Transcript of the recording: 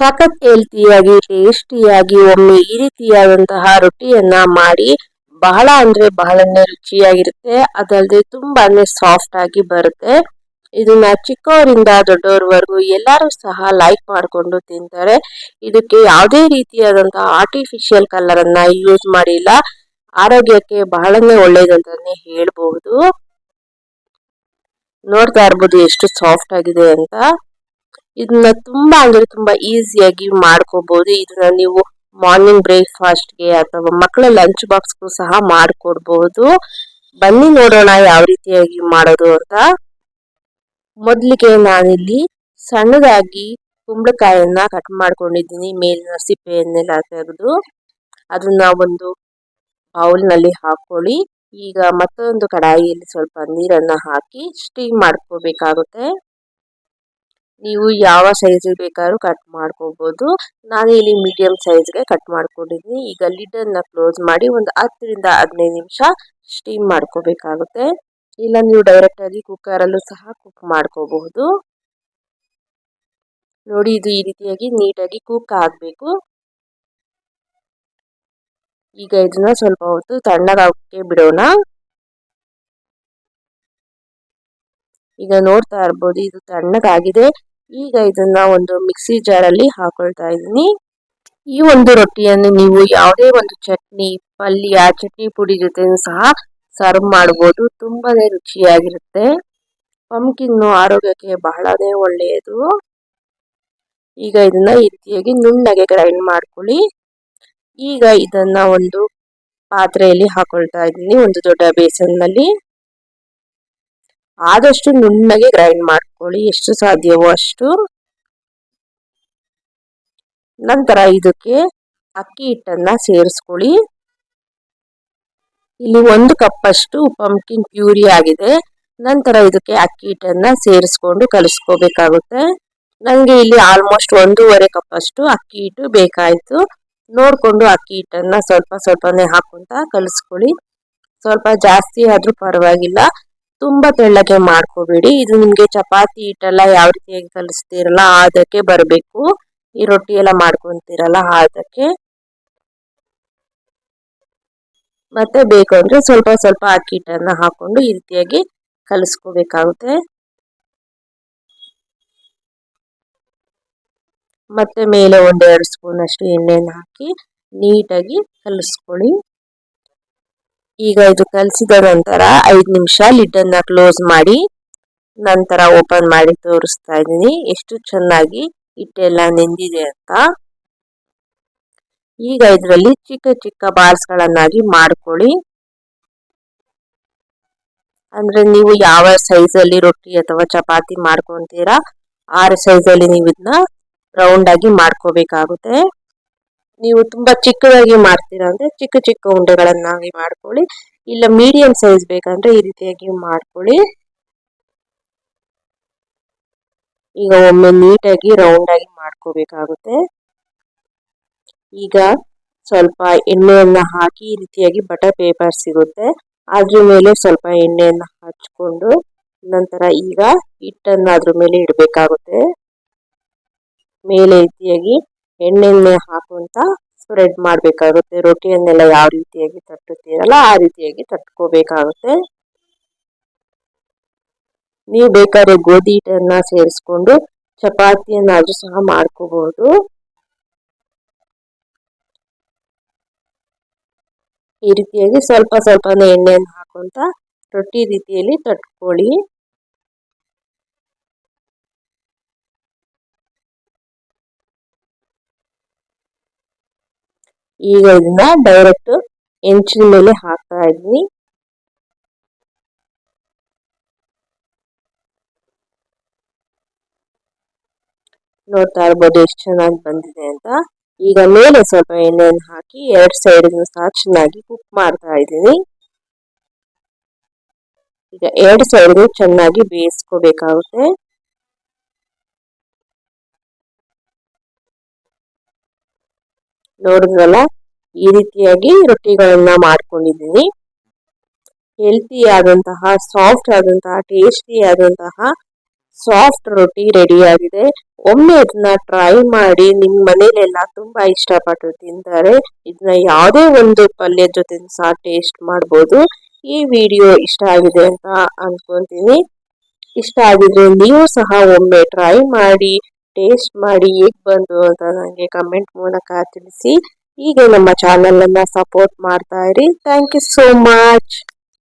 ಸಖತ್ ಹೆಲ್ತಿಯಾಗಿ, ಟೇಸ್ಟಿಯಾಗಿ, ಒಮ್ಮೆ ಈ ರೀತಿಯಾದಂತಹ ರೊಟ್ಟಿಯನ್ನ ಮಾಡಿ, ಬಹಳ ಅಂದ್ರೆ ಬಹಳನೇ ರುಚಿಯಾಗಿರುತ್ತೆ. ಅದಲ್ಲದೆ ತುಂಬಾನೇ ಸಾಫ್ಟ್ ಆಗಿ ಬರುತ್ತೆ. ಇದನ್ನ ಚಿಕ್ಕವರಿಂದ ದೊಡ್ಡವರವರೆಗೂ ಎಲ್ಲರೂ ಸಹ ಲೈಕ್ ಮಾಡಿಕೊಂಡು ತಿಂತಾರೆ. ಇದಕ್ಕೆ ಯಾವುದೇ ರೀತಿಯಾದಂತಹ ಆರ್ಟಿಫಿಷಿಯಲ್ ಕಲರ್ ಅನ್ನ ಯೂಸ್ ಮಾಡಿಲ್ಲ. ಆರೋಗ್ಯಕ್ಕೆ ಬಹಳನೇ ಒಳ್ಳೇದಂತಾನೆ ಹೇಳ್ಬಹುದು. ನೋಡ್ತಾ ಇರ್ಬೋದು ಎಷ್ಟು ಸಾಫ್ಟ್ ಆಗಿದೆ ಅಂತ. ಇದನ್ನ ತುಂಬಾ ಅಂದ್ರೆ ತುಂಬಾ ಈಸಿಯಾಗಿ ಮಾಡ್ಕೋಬಹುದು ಇದನ್ನ ನೀವು ಮಾರ್ನಿಂಗ್ ಬ್ರೇಕ್ಫಾಸ್ಟ್ಗೆ ಅಥವಾ ಮಕ್ಕಳ ಲಂಚ್ ಬಾಕ್ಸ್ಗೂ ಸಹ ಮಾಡ್ಕೊಡ್ಬಹುದು ಬನ್ನಿ ನೋಡೋಣ ಯಾವ ರೀತಿಯಾಗಿ ಮಾಡೋದು ಅಂತ. ಮೊದಲಿಗೆ ನಾನಿಲ್ಲಿ ಸಣ್ಣದಾಗಿ ಕುಂಬಳಕಾಯನ್ನ ಕಟ್ ಮಾಡ್ಕೊಂಡಿದ್ದೀನಿ, ಮೇಲಿನ ಸಿಪ್ಪೆಯನ್ನೆಲ್ಲ ತೆಗೆದು ಅದನ್ನ ಒಂದು ಬೌಲ್ನಲ್ಲಿ ಹಾಕೊಳ್ಳಿ ಈಗ ಮತ್ತೊಂದು ಕಡಾಯಿಯಲ್ಲಿ ಸ್ವಲ್ಪ ನೀರನ್ನ ಹಾಕಿ ಸ್ಟೀಮ್ ಮಾಡ್ಕೋಬೇಕಾಗುತ್ತೆ. ನೀವು ಯಾವ ಸೈಜ್ ಬೇಕಾದ್ರೂ ಕಟ್ ಮಾಡ್ಕೋಬಹುದು ನಾನು ಇಲ್ಲಿ ಮೀಡಿಯಂ ಸೈಜ್ಗೆ ಕಟ್ ಮಾಡ್ಕೊಂಡಿದ್ದೀನಿ ಈಗ ಲಿಡ್ ಅನ್ನ ಕ್ಲೋಸ್ ಮಾಡಿ ಒಂದು ಹತ್ತರಿಂದ ಹದಿನೈದು ನಿಮಿಷ ಸ್ಟೀಮ್ ಮಾಡ್ಕೋಬೇಕಾಗುತ್ತೆ. ಇಲ್ಲ, ನೀವು ಡೈರೆಕ್ಟ್ ಆಗಿ ಕುಕ್ಕರ್ ಅಲ್ಲೂ ಸಹ ಕುಕ್ ಮಾಡ್ಕೋಬಹುದು. ನೋಡಿ, ಇದು ಈ ರೀತಿಯಾಗಿ ನೀಟಾಗಿ ಕುಕ್ ಆಗಬೇಕು. ಈಗ ಇದನ್ನ ಸ್ವಲ್ಪ ಹೊತ್ತು ತಣ್ಣಗಾಗಕ್ಕೆ ಬಿಡೋಣ. ಈಗ ನೋಡ್ತಾ ಇರ್ಬೋದು, ಇದು ತಣ್ಣಗಾಗಿದೆ. ಈಗ ಇದನ್ನ ಒಂದು ಮಿಕ್ಸಿ ಜಾರಲ್ಲಿ ಹಾಕೊಳ್ತಾ ಇದ್ದೀನಿ. ಈ ಒಂದು ರೊಟ್ಟಿಯನ್ನು ನೀವು ಯಾವುದೇ ಒಂದು ಚಟ್ನಿ ಪಲ್ಯ ಚಟ್ನಿ ಪುಡಿ ಜೊತೆನೂ ಸಹ ಸರ್ವ್ ಮಾಡಬಹುದು ತುಂಬಾನೇ ರುಚಿಯಾಗಿರುತ್ತೆ. ಪಂಪ್ಕಿನ್ನು ಆರೋಗ್ಯಕ್ಕೆ ಬಹಳನೇ ಒಳ್ಳೆಯದು. ಈಗ ಇದನ್ನ ಈ ರೀತಿಯಾಗಿ ನುಣ್ಣಗೆ ಗ್ರೈಂಡ್ ಮಾಡ್ಕೊಳ್ಳಿ. ಈಗ ಇದನ್ನ ಒಂದು ಪಾತ್ರೆಯಲ್ಲಿ ಹಾಕೊಳ್ತಾ ಇದ್ದೀನಿ, ಒಂದು ದೊಡ್ಡ ಬೇಸನ್ನಲ್ಲಿ ಆದಷ್ಟು ನುಣ್ಣಗೆ ಗ್ರೈಂಡ್ ಮಾಡ್ಕೊಳ್ಳಿ. ಎಷ್ಟು ಸಾಧ್ಯವೋ ಅಷ್ಟು. ನಂತರ ಇದಕ್ಕೆ ಅಕ್ಕಿ ಹಿಟ್ಟನ್ನ ಸೇರಿಸ್ಕೊಳ್ಳಿ. ಇಲ್ಲಿ ಒಂದು ಕಪ್ ಅಷ್ಟು ಪಂಪ್ಕಿನ್ ಪ್ಯೂರಿ ಆಗಿದೆ. ನಂತರ ಇದಕ್ಕೆ ಅಕ್ಕಿ ಹಿಟ್ಟನ್ನ ಸೇರಿಸ್ಕೊಂಡು ಕಲಿಸ್ಕೋಬೇಕಾಗುತ್ತೆ. ನನಗೆ ಇಲ್ಲಿ ಆಲ್ಮೋಸ್ಟ್ ಒಂದೂವರೆ ಕಪ್ ಅಷ್ಟು ಅಕ್ಕಿ ಹಿಟ್ಟು ಬೇಕಾಯಿತು. ನೋಡಿಕೊಂಡು ಅಕ್ಕಿ ಹಿಟ್ಟನ್ನ ಸ್ವಲ್ಪ ಸ್ವಲ್ಪನೇ ಹಾಕೊಂತ ಕಲಿಸ್ಕೊಳ್ಳಿ. ಸ್ವಲ್ಪ ಜಾಸ್ತಿ ಆದ್ರೂ ಪರವಾಗಿಲ್ಲ. ತುಂಬಾ ತೆಳ್ಳಗೆ ಮಾಡ್ಕೋಬೇಡಿ. ಇದು ನಿಮ್ಗೆ ಚಪಾತಿ, ಹಿಟ್ಟೆಲ್ಲ ಯಾವ ರೀತಿಯಾಗಿ ಕಲಿಸ್ತೀರಲ್ಲ ಅದಕ್ಕೆ ಬರಬೇಕು. ಈ ರೊಟ್ಟಿ ಎಲ್ಲ ಮಾಡ್ಕೊಂತೀರಲ್ಲ ಅದಕ್ಕೆ. ಮತ್ತೆ ಬೇಕು ಅಂದ್ರೆ ಸ್ವಲ್ಪ ಸ್ವಲ್ಪ ಅಕ್ಕಿ, ಹಿಟ್ಟನ್ನ ಹಾಕೊಂಡು ಈ ರೀತಿಯಾಗಿ ಕಲಿಸ್ಕೋಬೇಕಾಗುತ್ತೆ. ಮತ್ತೆ ಮೇಲೆ ಒಂದೆರಡು ಸ್ಪೂನ್ ಅಷ್ಟು ಎಣ್ಣೆಯನ್ನು ಹಾಕಿ ನೀಟಾಗಿ ಕಲಿಸ್ಕೊಳ್ಳಿ. ಈಗ ಇದು ಕಲಸಿದ ನಂತರ ಐದು ನಿಮಿಷ ಲಿಡ್ಡನ್ನ ಕ್ಲೋಸ್ ಮಾಡಿ ನಂತರ ಓಪನ್ ಮಾಡಿ ತೋರಿಸ್ತಾ ಇದ್ದೀನಿ. ಎಷ್ಟು ಚೆನ್ನಾಗಿ ಹಿಟ್ಟೆಲ್ಲ ನೆಂದಿದೆ ಅಂತ. ಈಗ ಇದರಲ್ಲಿ ಚಿಕ್ಕ ಚಿಕ್ಕ ಬಾಲ್ಸ್ಗಳನ್ನಾಗಿ ಮಾಡ್ಕೊಳ್ಳಿ. ಅಂದ್ರೆ ನೀವು ಯಾವ ಸೈಜ್ ಅಲ್ಲಿ ರೊಟ್ಟಿ ಅಥವಾ ಚಪಾತಿ ಮಾಡ್ಕೊಂತೀರಾ ಆರು ಸೈಜ್ ಅಲ್ಲಿ ನೀವು ಇದನ್ನ ರೌಂಡ್ ಆಗಿ ಮಾಡ್ಕೋಬೇಕಾಗುತ್ತೆ. ನೀವು ತುಂಬಾ ಚಿಕ್ಕದಾಗಿ ಮಾಡ್ತೀರಾ ಅಂದ್ರೆ ಚಿಕ್ಕ ಚಿಕ್ಕ ಉಂಡೆಗಳನ್ನಾಗಿ ಮಾಡ್ಕೊಳ್ಳಿ. ಇಲ್ಲ ಮೀಡಿಯಂ ಸೈಜ್ ಬೇಕಂದ್ರೆ ಈ ರೀತಿಯಾಗಿ ಮಾಡ್ಕೊಳ್ಳಿ. ಈಗ ಒಮ್ಮೆ ನೀಟಾಗಿ ರೌಂಡ್ ಆಗಿ ಮಾಡ್ಕೋಬೇಕಾಗುತ್ತೆ. ಈಗ ಸ್ವಲ್ಪ ಎಣ್ಣೆಯನ್ನ ಹಾಕಿ ಈ ರೀತಿಯಾಗಿ ಬಟರ್ ಪೇಪರ್ ಸಿಗುತ್ತೆ. ಅದ್ರ ಮೇಲೆ ಸ್ವಲ್ಪ ಎಣ್ಣೆಯನ್ನ ಹಚ್ಕೊಂಡು ನಂತರ ಈಗ ಹಿಟ್ಟನ್ನ ಅದ್ರ ಮೇಲೆ ಇಡಬೇಕಾಗುತ್ತೆ. ಮೇಲೆ ರೀತಿಯಾಗಿ ಎಣ್ಣೆಣ್ಣೆ ಹಾಕುವಂತ ಸ್ಪ್ರೆಡ್ ಮಾಡಬೇಕಾಗುತ್ತೆ. ರೊಟ್ಟಿಯನ್ನೆಲ್ಲ ಯಾವ ರೀತಿಯಾಗಿ ತಟ್ಟುತ್ತೀರಲ್ಲ ಆ ರೀತಿಯಾಗಿ ತಟ್ಕೋಬೇಕಾಗುತ್ತೆ. ನೀವು ಬೇಕಾದ್ರೆ ಗೋಧಿ ಹಿಟ್ಟನ್ನ ಸೇರಿಸ್ಕೊಂಡು ಚಪಾತಿಯನ್ನಾದ್ರೂ ಸಹ ಮಾಡ್ಕೋಬಹುದು. ಈ ರೀತಿಯಾಗಿ ಸ್ವಲ್ಪ ಸ್ವಲ್ಪನೇ ಎಣ್ಣೆಯನ್ನು ಹಾಕುವಂತ ರೊಟ್ಟಿ ರೀತಿಯಲ್ಲಿ ತಟ್ಕೊಳ್ಳಿ. ಈಗ ಇದನ್ನ ಡೈರೆಕ್ಟ್ ಹೆಂಚಿನ ಮೇಲೆ ಹಾಕ್ತಾ ಇದ್ವಿ. ನೋಡ್ತಾ ಇರ್ಬೋದು ಎಷ್ಟು ಚೆನ್ನಾಗಿ ಬಂದಿದೆ ಅಂತ. ಈಗ ಮೇಲೆ ಸ್ವಲ್ಪ ಎಣ್ಣೆಯನ್ನು ಹಾಕಿ ಎರಡು ಸೈಡ್ ಸಹ ಚೆನ್ನಾಗಿ ಕುಕ್ ಮಾಡ್ತಾ ಇದ್ದೀನಿ. ಈಗ ಎರಡು ಸೈಡ್ ಚೆನ್ನಾಗಿ ಬೇಯಿಸ್ಕೋಬೇಕಾಗುತ್ತೆ. ನೋಡಿದ್ರಲ್ಲ? ಈ ರೀತಿಯಾಗಿ ರೊಟ್ಟಿಗಳನ್ನ ಮಾಡ್ಕೊಂಡಿದ್ದೀನಿ. ಹೆಲ್ತಿ ಆದಂತಹ ಸಾಫ್ಟ್ ಆದಂತಹ ಟೇಸ್ಟಿ ಆದಂತಹ ಸಾಫ್ಟ್ ರೊಟ್ಟಿ ರೆಡಿ ಆಗಿದೆ ಒಮ್ಮೆ ಇದನ್ನ ಟ್ರೈ ಮಾಡಿ ನಿಮ್ ಮನೇಲೆಲ್ಲ ತುಂಬಾ ಇಷ್ಟಪಟ್ಟು ತಿಂತಾರೆ. ಇದನ್ನ ಯಾವುದೇ ಒಂದು ಪಲ್ಯದ ಜೊತೆ ಸಹ ಟೇಸ್ಟ್ ಮಾಡ್ಬೋದು. ಈ ವಿಡಿಯೋ ಇಷ್ಟ ಆಗಿದೆ ಅಂತ ಅನ್ಕೊಂತೀನಿ. ಇಷ್ಟ ಆಗಿದ್ರೆ ನೀವು ಸಹ ಒಮ್ಮೆ ಟ್ರೈ ಮಾಡಿ ಟೇಸ್ಟ್ ಮಾಡಿ ಹೇಗ್ ಬಂತು ಅಂತ ನನಗೆ ಕಮೆಂಟ್ ಮೂಲಕ ತಿಳಿಸಿ. ಹೀಗೆ ನಮ್ಮ ಚಾನೆಲ್ ಅನ್ನ ಸಪೋರ್ಟ್ ಮಾಡ್ತಾ ಇರಿ. Thank you so much